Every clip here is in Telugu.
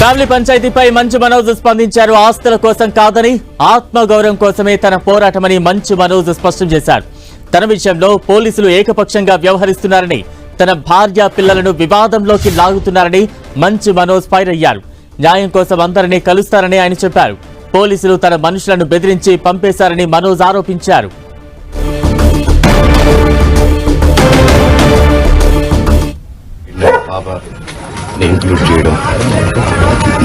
ఫ్యామిలీ పంచాయతీపై మంచు మనోజ్ స్పందించారు. ఆస్తుల కోసం కాదని ఆత్మగౌరవం కోసమే తన పోరాటమని మంచు మనోజ్ స్పష్టం చేశారు. తన విషయంలో పోలీసులు ఏకపక్షంగా వ్యవహరిస్తున్నారని తన భార్య పిల్లలను వివాదంలోకి లాగుతున్నారని మంచు మనోజ్ ఫైర్ అయ్యారు. న్యాయం కోసం అందరినీ కలుస్తారని ఆయన చెప్పారు. పోలీసులు తన మనుషులను బెదిరించి పంపేశారని మనోజ్ ఆరోపించారు. ఇంక్లూడ్ చేయడం.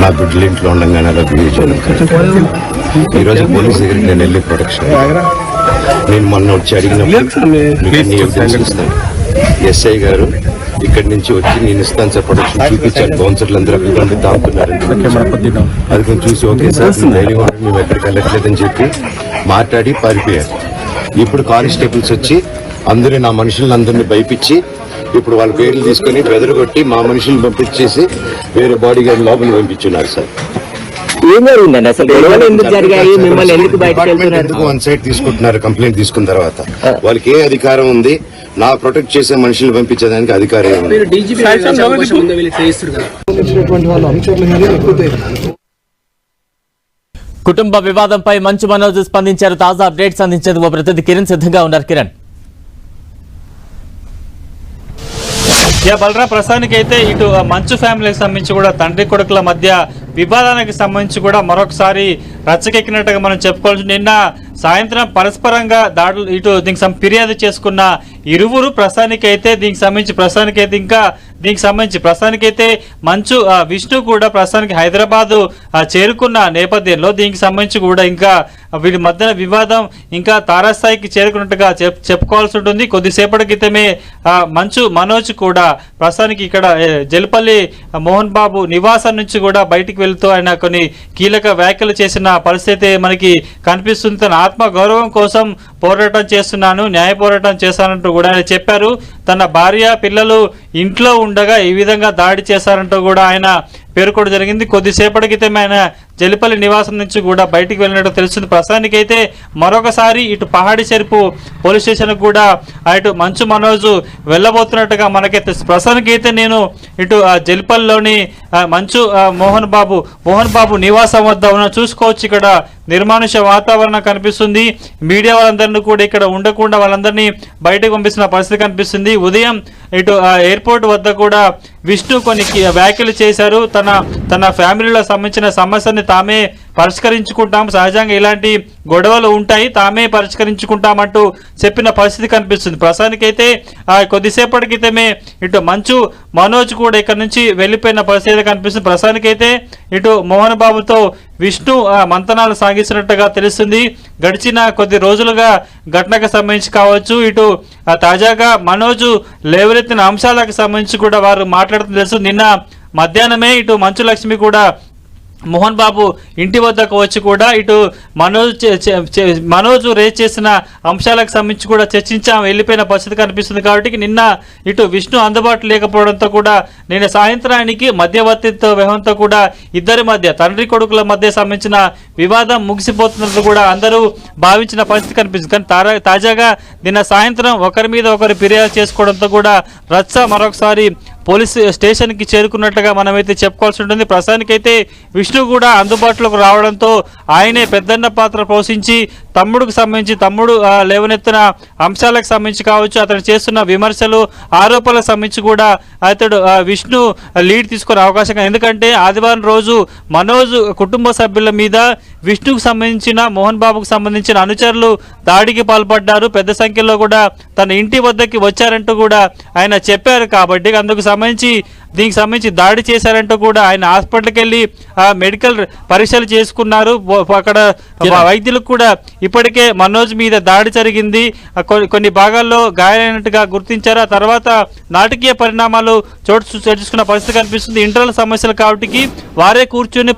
నా బిడ్డల ఇంట్లో ఉండగానే అలా బిహేవ్ చేయడం ఈరోజు పోలీస్ దగ్గరికి నేను వెళ్ళి ప్రొటెక్షన్ నేను మొన్న వచ్చి అడిగినప్పుడు ఎస్ఐ గారు ఇక్కడి నుంచి వచ్చి నేను ఇస్తాను సార్ ప్రొటెక్షన్ చూపించాను. బౌన్సర్లు అందరూ అక్కడ ఉండి దాంతున్నారు అది కొంచెం చూసి ఓకే సార్ ఉండండి, మేము ఎక్కడికి వెళ్ళట్లేదని చెప్పి మాట్లాడి పారిపోయారు. ఇప్పుడు కానిస్టేబుల్స్ వచ్చి అందరూ నా మనుషులందరినీ భయపించి ఇప్పుడు వాళ్ళ పేర్లు తీసుకొని బెదరగొట్టి మా మనుషులు పంపించేసి వేరే బాడీ గార్డ్ లోపలికి పంపించున్నారు సార్. ఏం అసలు? గొడవలు ఎందుకు జరిగాయి? మిమ్మల్ని ఎందుకు బయటకు డిపార్ట్మెంట్ వెళ్తున్నారు? ఎందుకు వన్ సైడ్ తీసుకుంటున్నారు? కంప్లైంట్ తీసుకున్న తర్వాత. వాళ్ళకి ఏ అధికారం ఉంది? నా ప్రొటెక్ట్ చేసే మనుషులు పంపించేదానికి అధికారం ఏముంది మీరు డీజీపీ అవకాశం ఉందో వీళ్ళు చేయిస్తారు కదా. వచ్చినటువంటి వాళ్ళు అనుచరులు మీద లేకపోతే కుటుంబ వివాదంపై మంచు మనోజ్ స్పందించారు. తాజా అప్డేట్స్ అందించేందుకు మా ప్రతినిధి కిరణ్ సిద్ధంగా ఉన్నారు. కిరణ్. యా బలరా ప్రస్తుతానికి అయితే ఇటు మంచు ఫ్యామిలీకి సంబంధించి కూడా తండ్రి కొడుకుల మధ్య వివాదానికి సంబంధించి కూడా మరొకసారి రచ్చకెక్కినట్టుగా మనం చెప్పుకోవచ్చు. నిన్న సాయంత్రం పరస్పరంగా దాడులు ఇటు దీనికి సం- ఫిర్యాదు చేసుకున్న ఇరువురు ప్రస్తుతానికి అయితే దీనికి సంబంధించి ప్రస్తుతానికి అయితే ఇంకా దీనికి సంబంధించి ప్రస్తుతానికి అయితే మంచు విష్ణు కూడా ప్రస్తుతానికి హైదరాబాదు చేరుకున్న నేపథ్యంలో దీనికి సంబంధించి కూడా ఇంకా వీరి మధ్యన వివాదం ఇంకా తారాస్థాయికి చేరుకున్నట్టుగా చెప్ చెప్పుకోవాల్సి ఉంటుంది. కొద్దిసేపటి క్రితమే మంచు మనోజ్ కూడా ప్రస్తుతానికి ఇక్కడ జల్పల్లి జలపల్లి మోహన్ బాబు నివాసం నుంచి కూడా బయటికి వెళుతూ ఆయన కొన్ని కీలక వ్యాఖ్యలు చేసిన పరిస్థితి మనకి కనిపిస్తుంది. తన ఆత్మ గౌరవం కోసం పోరాటం చేస్తున్నాను న్యాయ పోరాటం చేశానంటూ కూడా ఆయన చెప్పారు. తన భార్య పిల్లలు ఇంట్లో ఉండగా ఈ విధంగా దాడి చేశారంటూ కూడా ఆయన పేర్కొనడం జరిగింది. కొద్దిసేపటి క్రితం ఆయన జలిపల్లి నివాసం నుంచి కూడా బయటికి వెళ్ళినట్టు తెలుస్తుంది. ప్రస్తుతానికి అయితే మరొకసారి ఇటు పహాడి చెరుపు పోలీస్ స్టేషన్కు కూడా అటు మంచు మనోజు వెళ్ళబోతున్నట్టుగా మనకైతే తెలుసు. ప్రస్తుతానికి అయితే నేను ఇటు ఆ జలిపల్లిలోని మంచు మోహన్ బాబు మోహన్ బాబు నివాసం వద్ద ఉన్న చూసుకోవచ్చు. ఇక్కడ నిర్మానుష వాతావరణం కనిపిస్తుంది. మీడియా వాళ్ళందరినీ కూడా ఇక్కడ ఉండకుండా వాళ్ళందరినీ బయటకు పంపిస్తున్న పరిస్థితి కనిపిస్తుంది. ఉదయం ఇటు ఆ, ఎయిర్పోర్ట్ వద్ద కూడా విష్ణు కొన్ని వ్యాఖ్యలు చేశారు. తన తన ఫ్యామిలీలో సంబంధించిన సమస్యని తామే పరిష్కరించుకుంటాం సహజంగా ఇలాంటి గొడవలు ఉంటాయి. తామే పరిష్కరించుకుంటామంటూ చెప్పిన పరిస్థితి కనిపిస్తుంది. ప్రస్తుతానికైతే కొద్దిసేపటి క్రితమే ఇటు మంచు మనోజ్ కూడా ఇక్కడ నుంచి వెళ్ళిపోయిన పరిస్థితి కనిపిస్తుంది. ప్రస్తుతానికైతే ఇటు మోహన్ బాబుతో విష్ణు మంతనాలు సాగిస్తున్నట్టుగా తెలుస్తుంది. గడిచిన కొద్ది రోజులుగా ఘటనకు సంబంధించి కావచ్చు ఇటు తాజాగా మనోజు లేవనెత్తిన అంశాలకు సంబంధించి కూడా వారు మాట్లాడుతూ తెలుసు నిన్న మధ్యాహ్నమే ఇటు మంచు లక్ష్మి కూడా మోహన్ బాబు ఇంటి వద్దకు వచ్చి కూడా ఇటు మనోజ్ చే- చే- మనోజ్ రేజ్ చేసిన అంశాలకు సంబంధించి కూడా చర్చించాం. వెళ్ళిపోయిన పరిస్థితి కనిపిస్తుంది కాబట్టి నిన్న ఇటు విష్ణు అందుబాటులో లేకపోవడంతో కూడా నిన్న సాయంత్రానికి మధ్యవర్తిత్వ వ్యవహంతో కూడా ఇద్దరి మధ్య తండ్రి కొడుకుల మధ్య సంబంధించిన వివాదం ముగిసిపోతున్నట్లు కూడా అందరూ భావించిన పరిస్థితి కనిపిస్తుంది. కానీ తాజాగా నిన్న సాయంత్రం ఒకరి మీద ఒకరు ఫిర్యాదు చేసుకోవడంతో కూడా రచ్చ మరొకసారి పోలీస్ స్టేషన్కి చేరుకున్నట్టుగా మనమైతే చెప్పుకోవాల్సి ఉంటుంది. ప్రస్తుతానికైతే విష్ణు కూడా అందుబాటులోకి రావడంతో ఆయనే పెద్దన్న పాత్ర పోషించి తమ్ముడికి సంబంధించి తమ్ముడు లేవనెత్తిన అంశాలకు సంబంధించి కావచ్చు అతను చేస్తున్న విమర్శలు ఆరోపణలకు సంబంధించి కూడా అతడు విష్ణు లీడ్ తీసుకునే అవకాశం ఎందుకంటే ఆదివారం రోజు మనోజ్ కుటుంబ సభ్యుల మీద విష్ణుకు సంబంధించిన మోహన్ బాబుకు సంబంధించిన అనుచరులు దాడికి పాల్పడ్డారు. పెద్ద సంఖ్యలో కూడా తన ఇంటి వద్దకి వచ్చారంటూ కూడా ఆయన చెప్పారు. కాబట్టి అందుకు సంబంధించి దీనికి సంబంధించి దాడి చేశారంటూ కూడా ఆయన హాస్పిటల్కి వెళ్ళి మెడికల్ పరీక్షలు చేసుకున్నారు. అక్కడ వైద్యులకు కూడా ఇప్పటికే మనోజ్ మీద దాడి జరిగింది. కొన్ని- భాగాల్లో గాయాలైనట్టుగా గుర్తించారు. ఆ తర్వాత నాటకీయ పరిణామాలు చోటు చేసుకున్న పరిస్థితి కనిపిస్తుంది. ఇంటర్నల్ సమస్యలు కాబట్టి వారే కూర్చొని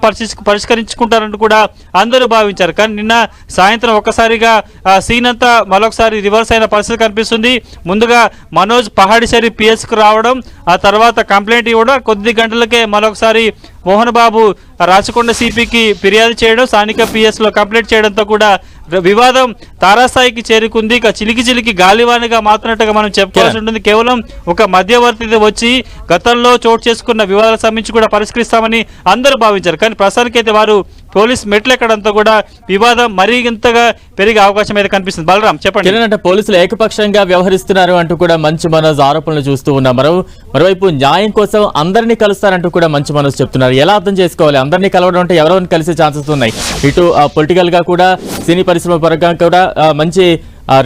పరిష్కరించుకుంటారంటూ కూడా అందరూ భావించారు. కానీ నిన్న సాయంత్రం ఒక్కసారిగా ఆ సీన్ అంతా మరొకసారి రివర్స్ అయిన పరిస్థితి కనిపిస్తుంది. ముందుగా మనోజ్ పహాడిసరి పిఎస్కు రావడం ఆ తర్వాత కంప్లైంట్ కూడా కొద్ది గంటలకే మరొకసారి మోహన్ బాబు రాచకొండ సిపికి ఫిర్యాదు చేయడం స్థానిక పిఎస్లో కంప్లీట్ కంప్లైంట్ చేయడంతో కూడా వివాదం తారాస్థాయికి చేరుకుంది. ఇక చిలికి చిలికి గాలివానిగా మాత్రనట్టుగా మనం చెప్పుకోవాల్సి ఉంటుంది. కేవలం ఒక మధ్యవర్తి వచ్చి గతంలో చోటు చేసుకున్న వివాదాలకు సంబంధించి కూడా పరిష్కరిస్తామని అందరూ భావించారు. కానీ ప్రస్తుతానికైతే వారు పోలీస్ మెట్లెక్కడంతో కూడా వివాదం మరీ ఇంతగా పెరిగే అవకాశం అయితే కనిపిస్తుంది. బలరాం చెప్పండి. ఏంటంటే పోలీసులు ఏకపక్షంగా వ్యవహరిస్తున్నారు అంటూ కూడా మంచు మనోజ్ ఆరోపణలు చూస్తూ ఉన్నాం మరో మరోవైపు న్యాయం కోసం అందరినీ కలుస్తారంటూ కూడా మంచు మనోజ్ చెప్తున్నారు. ఎలా అర్థం చేసుకోవాలి? అందరినీ కలవడం అంటే ఎవరెవరిని కలిసే ఛాన్సెస్ ఉన్నాయి? ఇటు పొలిటికల్గా కూడా సినీ పరిశ్రమ పరంగా కూడా మంచి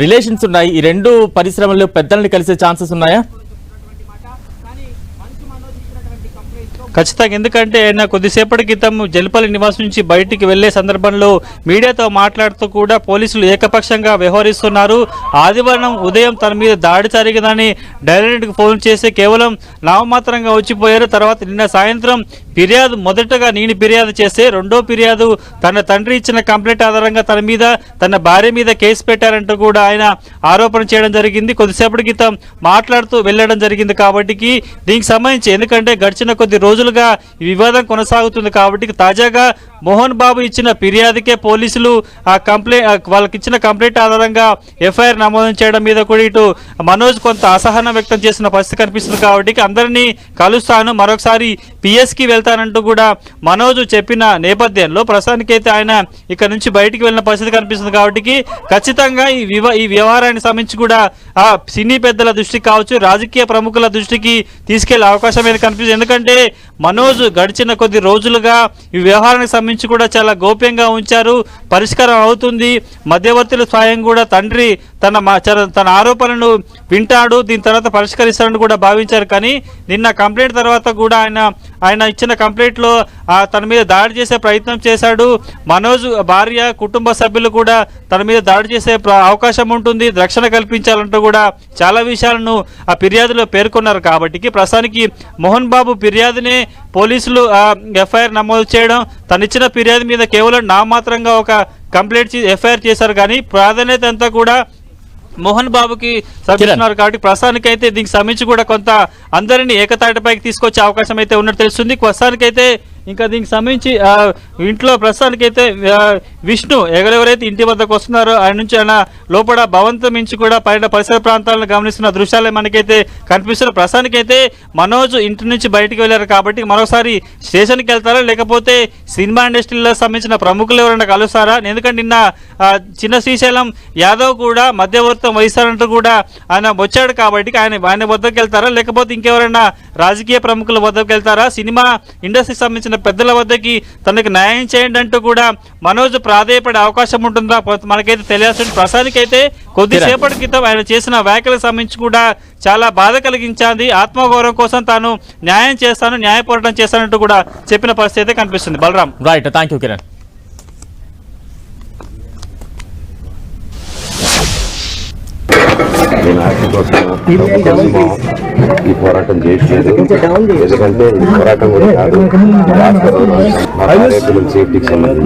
రిలేషన్స్ ఉన్నాయి. ఈ రెండు పరిశ్రమల్లో పెద్దల్ని కలిసే ఛాన్సెస్ ఉన్నాయా? ఖచ్చితంగా. ఎందుకంటే ఆయన కొద్దిసేపటి క్రితం జల్పల్లి నివాసం నుంచి బయటికి వెళ్ళే సందర్భంలో మీడియాతో మాట్లాడుతూ కూడా పోలీసులు ఏకపక్షంగా వ్యవహరిస్తున్నారు. ఆదివారం ఉదయం తన మీద దాడి జరిగిందని డైరెక్ట్గా ఫోన్ చేసి కేవలం నామమాత్రంగా వచ్చిపోయారు. తర్వాత నిన్న సాయంత్రం ఫిర్యాదు మొదటగా నేను ఫిర్యాదు చేస్తే రెండో ఫిర్యాదు తన తండ్రి ఇచ్చిన కంప్లైంట్ ఆధారంగా తన మీద తన భార్య మీద కేసు పెట్టారంటూ కూడా ఆయన ఆరోపణ చేయడం జరిగింది. కొద్దిసేపటి క్రితం మాట్లాడుతూ వెళ్ళడం జరిగింది కాబట్టి దీనికి సంబంధించి ఎందుకంటే గడిచిన కొద్ది రోజులుగా వివాదం కొనసాగుతుంది కాబట్టి తాజాగా మోహన్ బాబు ఇచ్చిన ఫిర్యాదుకే పోలీసులు ఆ కంప్లైంట్ వాళ్ళకి ఇచ్చిన కంప్లైంట్ ఆధారంగా ఎఫ్ఐఆర్ నమోదు చేయడం మీద కూడా ఇటు మనోజ్ కొంత అసహనం వ్యక్తం చేసిన పరిస్థితి కనిపిస్తుంది కాబట్టి అందరినీ కలుస్తాను. మరొకసారి పిఎస్కి వెళ్తానంటూ కూడా మనోజ్ చెప్పిన నేపథ్యంలో ప్రస్తుతానికైతే ఆయన ఇక్కడ నుంచి బయటికి వెళ్ళిన పరిస్థితి కనిపిస్తుంది కాబట్టి ఖచ్చితంగా ఈ వివ ఈ వ్యవహారానికి సంబంధించి కూడా ఆ సినీ పెద్దల దృష్టికి కావచ్చు రాజకీయ ప్రముఖుల దృష్టికి తీసుకెళ్ళే అవకాశం అనేది కనిపిస్తుంది? ఎందుకంటే మనోజ్ గడిచిన కొద్ది రోజులుగా ఈ వ్యవహారానికి సంబంధించి కూడా చాలా గోప్యంగా ఉంచారు. పరిష్కారం అవుతుంది. మధ్యవర్తులు స్వయం కూడా తండ్రి తన మా- తన ఆరోపణలను వింటాడు. దీని తర్వాత పరిష్కరిస్తాడని కూడా భావించారు. కానీ నిన్న కంప్లైంట్ తర్వాత కూడా ఆయన ఆయన ఇచ్చిన కంప్లైంట్లో ఆ, తన మీద దాడి చేసే ప్రయత్నం చేశాడు. మనోజ్ భార్య కుటుంబ సభ్యులు కూడా తన మీద దాడి చేసే అవకాశం ఉంటుంది. రక్షణ కల్పించాలంటూ కూడా చాలా విషయాలను ఆ ఫిర్యాదులో పేర్కొన్నారు. కాబట్టి ప్రస్తుతానికి మోహన్ బాబు ఫిర్యాదునే పోలీసులు ఎఫ్ఐఆర్ నమోదు చేయడం తను ఇచ్చిన ఫిర్యాదు మీద కేవలం నామాత్రంగా ఒక కంప్లైంట్ ఎఫ్ఐఆర్ చేశారు. కానీ ప్రాధాన్యత అంతా కూడా మోహన్ బాబుకి సమర్పిస్తున్నారు కాబట్టి ప్రస్తుతానికైతే దీనికి సంబంధించి కూడా కొంత అందరినీ ఏకతాటిపైకి తీసుకొచ్చే అవకాశం అయితే ఉన్నట్టు తెలుస్తుంది. ప్రస్తుతానికైతే ఇంకా దీనికి సంబంధించి ఇంట్లో ప్రస్తుతానికి అయితే విష్ణు ఎవరెవరైతే ఇంటి వద్దకు వస్తున్నారో ఆయన నుంచి ఆయన లోపల భవంతం నుంచి కూడా పైన పరిసర ప్రాంతాలను గమనిస్తున్న దృశ్యాలే మనకైతే కనిపిస్తున్న అయితే మనోజ్ ఇంటి నుంచి బయటికి వెళ్ళారు కాబట్టి మరోసారి స్టేషన్కి వెళ్తారా? లేకపోతే సినిమా ఇండస్ట్రీలో సంబంధించిన ప్రముఖులు ఎవరైనా కలుస్తారా? ఎందుకంటే నిన్న చిన్న శ్రీశైలం యాదవ్ కూడా మధ్యవర్తం వహిస్తారంటూ కూడా ఆయన వచ్చాడు కాబట్టి ఆయన ఆయన వద్దకు వెళ్తారా? లేకపోతే ఇంకెవరైనా రాజకీయ ప్రముఖుల వద్దకు వెళ్తారా? సినిమా ఇండస్ట్రీకి సంబంధించిన పెద్దల వద్దకి తనకు న్యాయం చేయండి అంటూ కూడా మనోజ్ ప్రాధేయపడే అవకాశం ఉంటుందా? మనకైతే తెలియాల్సిన ప్రసాదికైతే కొద్దిసేపటి క్రితం ఆయన చేసిన వ్యాఖ్యలకు సంబంధించి కూడా చాలా బాధ కలిగించింది. ఆత్మగౌరవం కోసం తాను న్యాయం చేస్తాను న్యాయ పోరాటం చేస్తానంటూ కూడా చెప్పిన పరిస్థితి అయితే కనిపిస్తుంది. Balaram. Right thank you Kiran నేను ఆర్టీ కోసం ఈ పోరాటం చేయట్లేదు ఎందుకంటే ఈ పోరాటం కూడా కాదు. రాష్ట్ర సేఫ్టీకి సంబంధించి.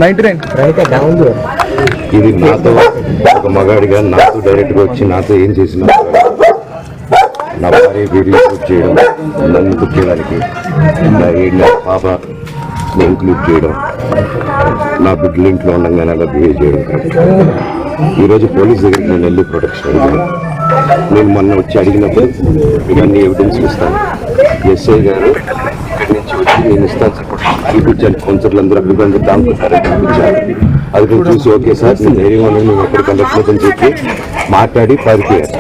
ఇది నాతో ఒక మగాడిగా నాతో డైరెక్ట్గా వచ్చి నాతో ఏం చేసిన నా భార్య వీడియో షూట్ చేయడం నన్ను బుక్ చేయడానికి నా ఏడు పాప ఇంక్లూడ్ చేయడం నా బిడ్డల ఇంట్లో ఉండగానే అలా బిహేవ్ చేయడం ఈరోజు పోలీస్ దగ్గరికి నేను వెళ్ళి ప్రొటెక్షన్ అడిగాను నేను మొన్న వచ్చి అడిగినప్పుడు ఇవన్నీ ఎవిడెన్స్ ఇస్తాను. ఎస్ఐ గారు ఇక్కడి నుంచి వచ్చి నేను ఇస్తాను చూపించాను కౌన్సిలర్లు అందరూ అభిప్రాయం దాంట్లో చూపించాను అది కూడా చూసి ఓకే సార్ నేను ధైర్యంగా మేము ఎక్కడికి వెళ్ళట్లేదని చెప్పి మాట్లాడి పారిపోయారు.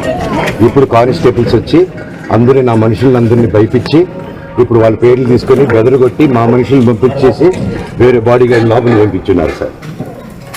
ఇప్పుడు కానిస్టేబుల్స్ వచ్చి అందరూ నా మనుషులందరినీ భయపించి ఇప్పుడు వాళ్ళ పేర్లు తీసుకొని బెదరగొట్టి మా మనుషులు పంపించేసి వేరే బాడీ గార్డ్ లోపలికి పంపించున్నారు సార్.